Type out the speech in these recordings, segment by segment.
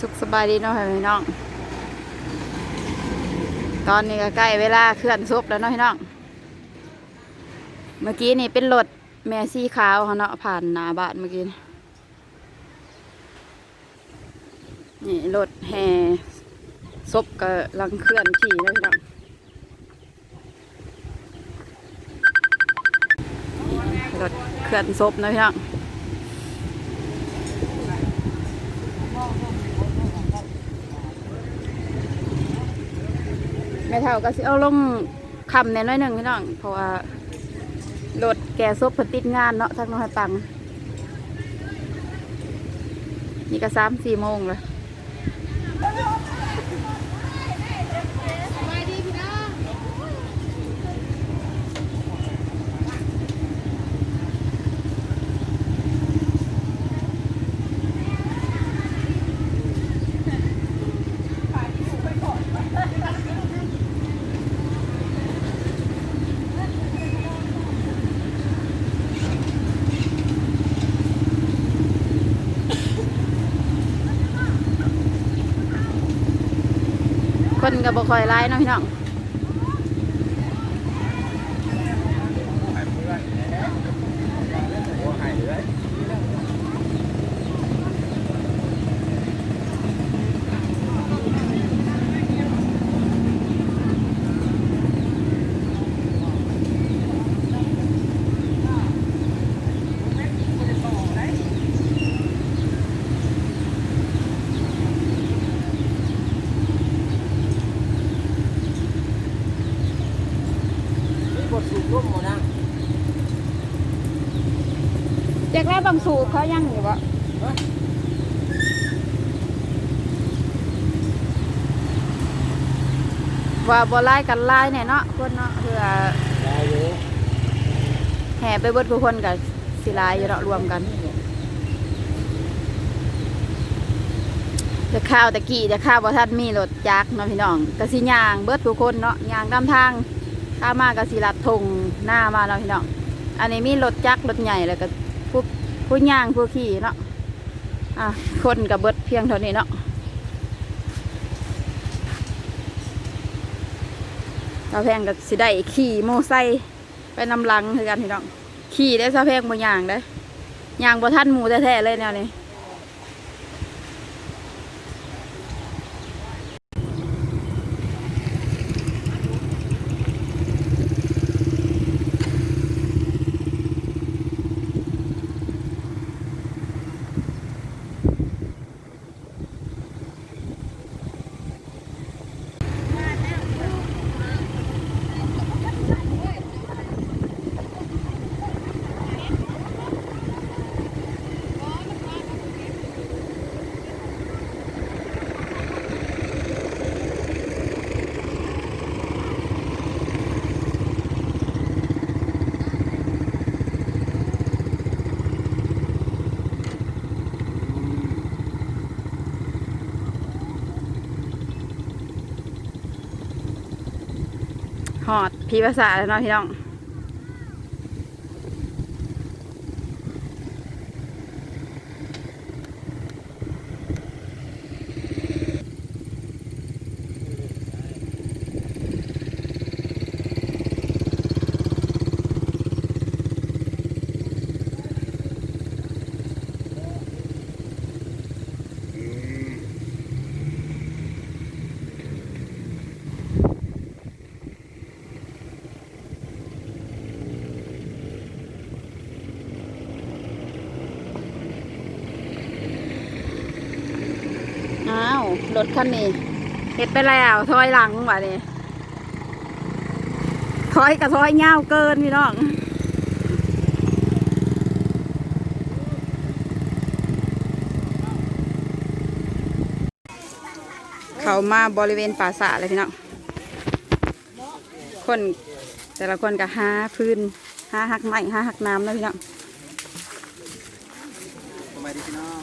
สุขสบายดีเนาะพี่น้อง ตอนนี้ก็ใกล้เวลาเคลื่อนศพแล้วเนาะพี่น้อง เมื่อกี้นี่เป็นรถแม่ซี่ขาวเขาเนาะผ่านหนาบ้านเมื่อกี้ นี่นี่รถแห่ศพก็ลังเคลื่อนขี่แล้วพี่น้องรถเคลื่อนศพนะพี่น้อง แม่เท่าก็สิเอาลงคำแน่น้อยหนึ่งพี่น้องเพราะว่ารถแกซบเพติดงานเนาะทักน้อยปัง นี่ก็สามสี่โมงเลย คนก็บ่คอยไล่เนาะพี่น้อง บทสูบร่มหมดนะ แจกแล้วบางสูตรเขายังอยู่บ่ว่าบ่ไล่กันไล่เนี่ยเนาะคนเนาะเพื่อได้อยู่แห่ไปเบิดผู้คนกับสิลายอยู่เนาะรวมกันจะข้าวตะกี้จะข้าวบ่ทันมีรถจักรเนาะพี่น้องก็สิย่างเบิดผู้คนเนาะย่างตามทางข้ามาก็สิลัดทงหน้ามาเนาะพี่น้องอันนี้มีรถจักรรถใหญ่แล้วก็ ผู้ผู้ย่างผู้ขี่เนาะอะคนกับเบิดเพียงเท่านี้เนาะสาแพงก็สิได้ขี่โมไซไปนำลังคือกันพี่น้องขี่ได้สาแพงบ่ย่างได้ย่างบ่ท่านหมูแท้ๆเลยแนวนี้ หอดพีภาษาแล้วเนาะพี่น้อง อ้าว ร ถคันนี้เห็ดไปแล้วถอยหลังว่ะนี่ถอยกับถอยเงาวเกินพี่น้องเขามาบริเวณป่าสาเลยพี่น้องคนแต่ละคนก็หาพื้นหาหักไม้หาหักน้ำแล้วพี่น้องสบายดีพี่น้อง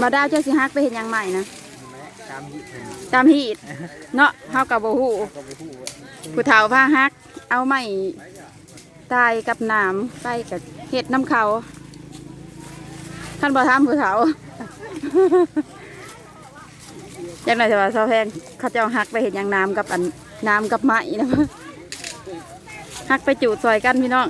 มาดาวเจ้าสิฮักไปเห็นยังใหม่นะตามที่ผมตามฮีดเนาะเฮากับโบหูก็ไปพูดว่าผู้เฒ่าพาฮัก เอาไม้ตายกับน้ำใส่กับเห็ดน้ำเขาท่านบ่ทำผู้เฒ่าจังได๋จะว่าเซาแพงเขาเจ้าฮักไปเห็นหยังน้ำกับอันน้ำกับไม้นะฮักไปจูดซอยกันพี่น้อง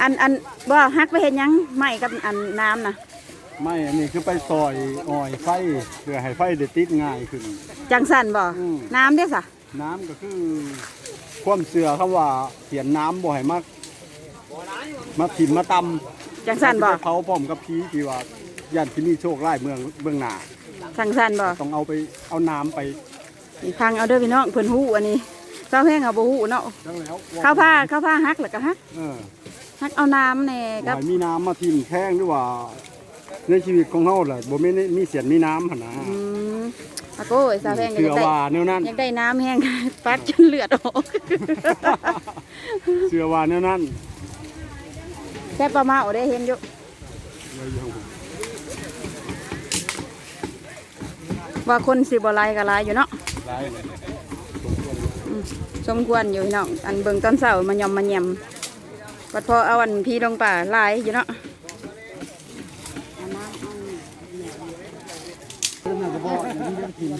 อันอันบ่ฮักไปเห็นหยังไม้กับอันน้ำนะไม่อันนี้คือไปซอยอ่อยไฟเพื่อให้ไฟเดติดง่ายขึ้น จังสันบ่อืม น้ำเด้อสะน้ำก็คือความเสือคำว่าเขียนน้ำบ่ให้มักมาถิ่มมาตำจังสันบ่ไปเผาพร้อมกับผีที่ว่ายันที่มีโชคร้ายเมืองเบื้องหน้าจังสันบ่ ต้องเอาไปเอาน้ำไปนี่พังเอาเด้อพี่น้องเพิ่นฮู้อันนี้เจ้าแพงเอาบ่ฮู้เนาะจังแล้วข้าวผ้าข้าวผ้าฮักแล้วก็ฮักเออ ฮักเอาน้ำแน่บ่กับให้มีน้ำมาถิ่มแข้งหรือว่า ในชีวิตของเฮาแหละบ่มีมีเสียนมีน้ำหั่นนะอืมอาโก้ยสาวแพงก็เชื่ยัองได้ว่าแนวนั้นยังได้น้ำแห้ง ปัดจนเลือดออกเชื่อว่าแนวนั้นแค่ปลาเมาได้เห็นอยู่ว่าคนสิบ่หลายก็หลายอยู่เนาะหลายสมควรอยู่พี่น้องอันเบิ่งตอนเช้ามันยอมมันแยม บัดพอเอาอันพี่ลงป่าลายอยู่เนาะเรื่องกระบอกเรื่องกิน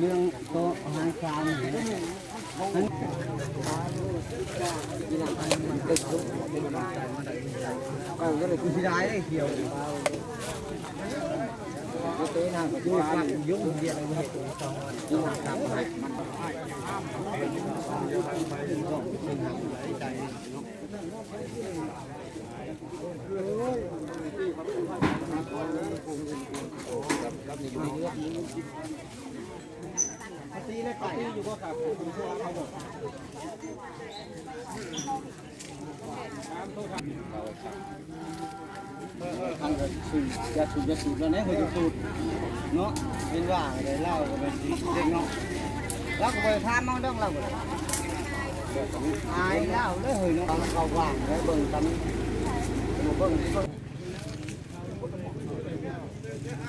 เรื่องโต๊ะอาหารคานนั้นเอาก็เลยกินที่ได้ได้เขียวเต้นห่างกับยุ่งกัน ยุ่งเดียวเลยยุ่งทำอะไรมันทางกันสูดยาสูบยาสูบแล้วเนี่ยเคยจะสูดเนาะเป็นว่าอะไรเล่าก็เป็นเด็กเนาะแล้วก็ไปทานมั่งต้องเล่าเลยอายเล่าเลยเฮ้ยเนาะเขาว่างแล้วเบิ่งตำเบิ่งเบิ่ง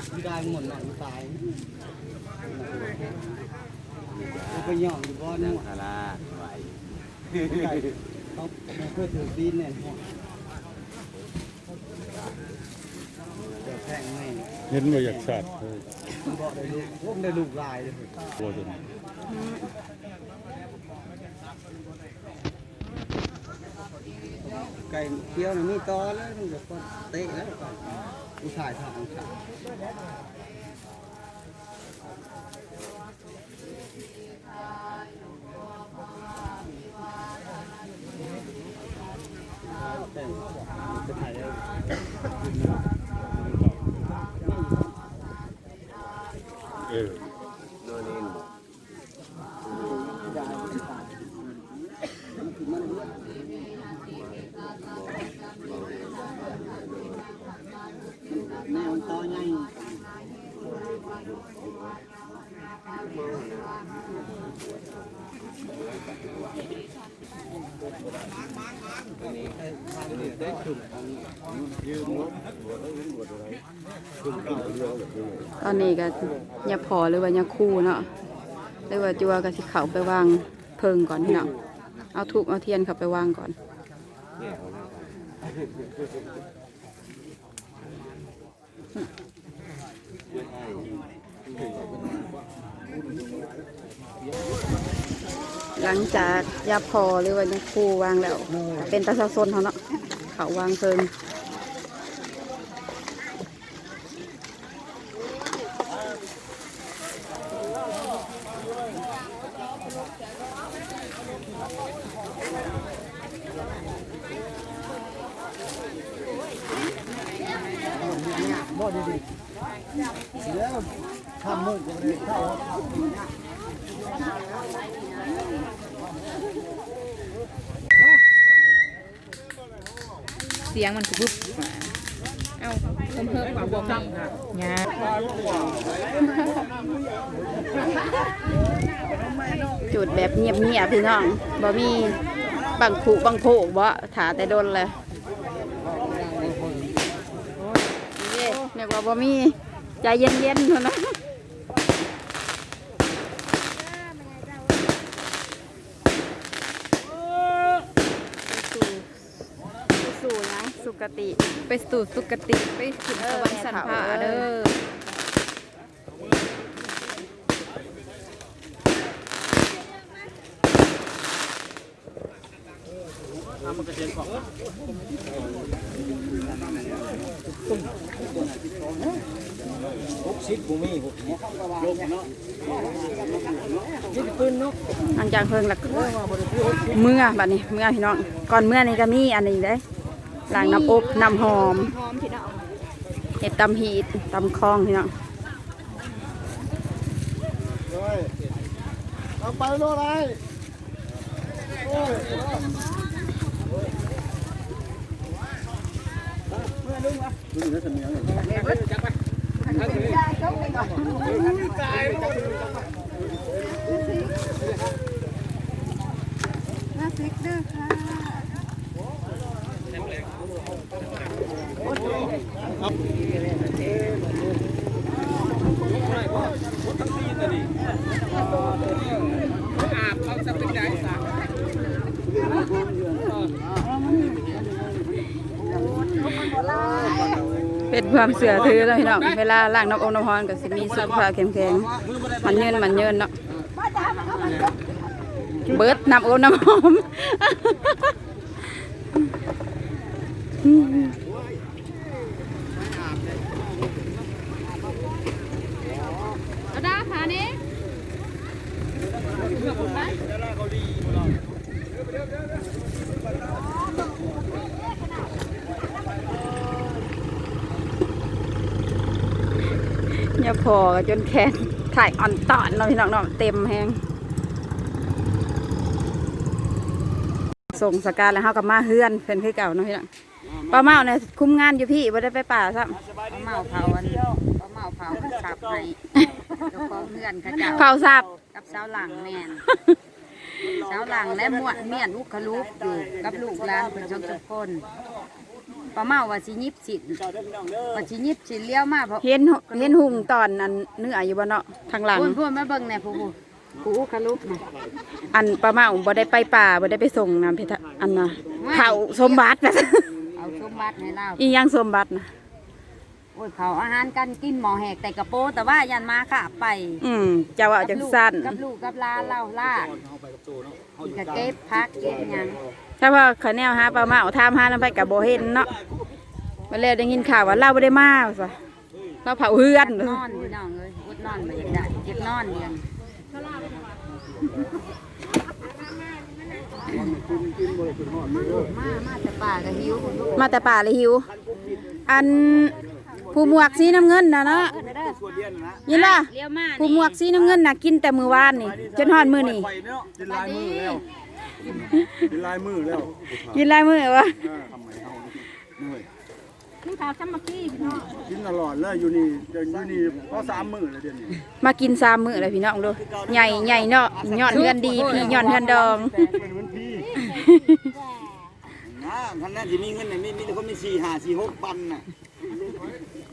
ไม่ได้หมดหนังตายไปย่องอยู่บ่อนคาราไหวเขาเพื่อถือดินเนี่ยเดี๋ยวแพงไม่เห็นว่าอยากสัตว์เลยบอกได้ลูกพวกได้ลูกลายเลย ไก่เคี้ยวนี่มีตอแล้วมันจะก็เตะแล้วก่อนผู้ชายทางชายจะถ่ายได้เออ แม่มันตอใหญ่ตอนนี้ก็ยาพอหรือว่ายาคู่เนาะหรือว่าจัวก็สิเขาไปวางเพิงก่อนพี่น้องเอาถูกเอาเทียนเขาไปวางก่อน หลังจากยาพอหรือว่ายาคู่วางแล้ว เป็นประชาชนเขาเนาะเขาวางเพิง บ่ดีดีเดี๋ยวทำมือจะไปเข้าเสียงมันคือปุ๊บเอ้าเพิ่มเพิ่มความบวมงาจุดแบบเงียบเงียบๆพี่น้องบ่มี บังคุบังโพกบ่ถาแต่โดนเลยเนี่ยว่าบ่มีใจเย็นๆเท่านั้นสู่กติ ไปสู่สุคติ ไปถึงสวรรค์สันผาเด้อ หกสิบกูมีหกสิบลงเนาะหลังจากเพิ่งหลักเมื่อบัดนี้เมื่อพี่น้องก่อนเมื่อนี่ก็มีอันนี้เด้ล้างน้ำอบน้ำหอมเห็ดตำหีดตำคลองพี่น้องเอาไปโน่นไร โอ้ยเป็นค ความเสือถือเลยเนาะเวลาล้างน้ำองน้ำร้อนก็สิมีสุขภาพแข็งแข็งมันเยินมันเยินเนาะเบิดน้ำองน้ำหอม เอาด้าขานี้ อย่าพอจนแขนถ่ายอ่อนตอนเนาะพี่น้องเนาะเต็มแฮงส่งสการแล้วเฮากับมาเฮือนเพิ่นคือเก่าเนาะพี่น้องป้าเมาเนี่ยคุมงานอยู่พี่บ่ได้ไปป่าซ้ป้าเมาเผาอันป้าเมาเผาสับให้เจ้าของเพื่อนเขาเจ้าำเผาสับกับสาวหลังแม่นสาวหลังและมวดเมียนอุคลุกอยู่กับลูกหลานเป็นชงทุกคน ป้าเมาว่าสิยิบสินว่าสิยิบสินเลี้ยวมาเพราะเห็นหเห็นหุงตอนนั้นเนื้ออยู่บ่เนาะทางหลัง พูนพูนมาเบิ่งแหน่ผู้ผู้ผู้อุคลุกน่ะอันป้าเมาบ่ได้ไปป่าบ่ได้ไปส่งน้ำเพชรอันน่ะเผาสมบัติแบบเอาสมบัติให้เรา อีหยังสมบัตินะ โอ้ยเผาอาหารกันกินหมอแหกแต่กระโปแต่ว่ายันมาค่ะไปอืมเจ้าว่าจังสั้นกับลูกกับหลานเล่าล่าอีกก็เก็บพักเก็บหยังถ้าว่าเขาแนวหาปลาเมาถามหาน้ำไปกับโบเห็นเนาะมาแล้วได้ยินข่าวว่าเราไม่ได้มาว่าซะเราเผาเฮือนนอนพี่น้องเอ้ยอุดนอนมาอยากได้เก็บนอนเดือนมามาแต่ป่าก็หิวคนลูกมาแต่ป่าเลยหิว อัน ผู้หมวกสีน้ำเงินนะเนาะยินล่ะเลี้ยวมาผู้หมวกสีน้ำเงินน่ะกินแต่มือวานนี่จนหอดมือนี่ไปเนาะกินลายมือแล้วกินลายมือแล้วกินลายมือวะทำไมเฮาเหนื่อยนี่ขาวซ้ำมากี้พี่น้องกินตลอดเลยอยู่นี่เดี๋ยวอยู่นี่ก็สามมื้อเลยเดี๋ยวนี้มากินสามมือเลยพี่น้องดูใหญ่ใหญ่เนาะยอดเฮือนดีพี่ยอดเฮือนดองเป็นเหมือนพี่นะคันนั้นสิมีเงินเนี่ยมีมีแต่คนมีสี่ห้าสี่หกปันน่ะ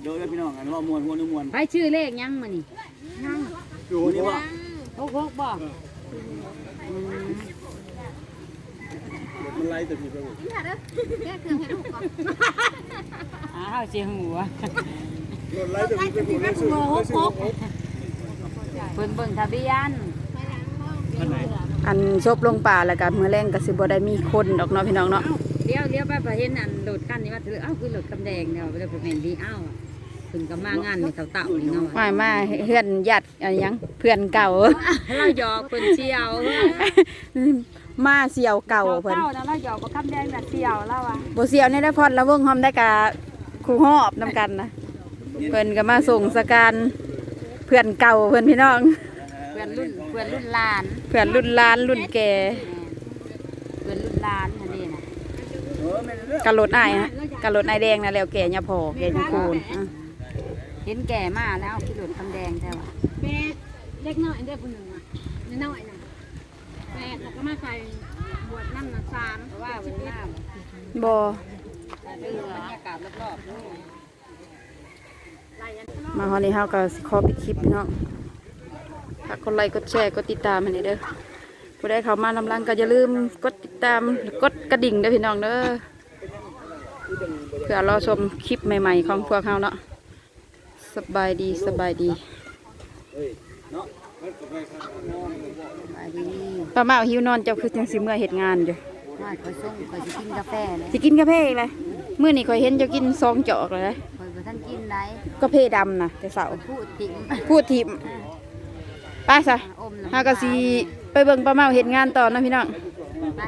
เดี๋ยวแล้วพี่น้องกันว่ามวนมวนมวนไปชื่อเลขยังมานี่อยู่วันนี่นี้ว่าว่าหกหกบ่มันไล่แต่พี่ไปหมดอ้าวเจียหัวรถไล่แต่พี่ไปหมดเลยซื้อเลยซื้อหกเพิ่นเบิ่งทะเบียนอันซบลงป่าแล้วก็มือแรงก็สิบ่ได้มีคนดอกเนาะพี่น้องเนาะเลี้ยวเลี้ยวไปพอเห็นอันโหลดกันนี่ว่าเธอเอ้าคือโหลดกำแดงเนาะไปเลยไปแม่นดีเอ้า เพิ่นก็มางานในเต่าๆนี่เนาะมามาเฮือนญาติอันหยังเพื่อนเก่า เราหยอกเพิ่นเชียวมาเสี่ยวเก่าเพิ่นเก่านะเราหยอกบ่คำแดงน่ะเชียวเราอะบ่เสี่ยวในได้พอดละวงหอมได้กะครูฮอบนํกันนะเพิ่นก็มาส่งสการเพื่อนเก่าเพิ่นพี่น้อง เพื่อนรุ่นเพื่อนรุ่นหลาน เพื่อนรุ่นหล้านรุ่นแก่เพื่อนรุ่นหลานอันนี้น่ะกะรถอ้ายฮะกะรถนายแดงน่ะแล้วแก่ยาพอแก่ยาคูนอะ เห็นแก่มาแล้วคือโหลดคำแดงแท้ว่ะแม่เล็กน้อยเด้อผู้หนึ่งอะน้อยๆน่ะแม่เขาก็มาใส่บวชนั่นน่ะสามเพราะว่าเวลาบ่ดูบรรยากาศรอบๆนี่มาฮอดนี้เฮาก็สิขอปิดคลิปพี่น้องฝากกดไลค์กดแชร์กดติดตามให้หน่อยเด้อผู้ใดเข้ามานำลังก็อย่าลืมกดติดตามกดกระดิ่งเด้อพี่น้องเด้อเพื่อรอชมคลิปใหม่ ๆ ของพวกเขาเนาะ สบายดีสบายดีไปดีป้าเมาหิวนอนเจ้าคือจังสิเมื่อเหตุงานอยู่มาคอยส่งคอยสิกินกาแฟเลยสิกินกาแฟอีกเลยมื้อนี้ข่อยเห็นเจ้ากินซองจอกเลยนะคอยบ่ทันกินไรกาแฟดำนะแต่เสาร์พูดติ่มพูดทิมไป้าซะอมน้ำฮากะสีไปเบิ่งป้าเมาเห็นงานต่อนะพี่น้อง ไป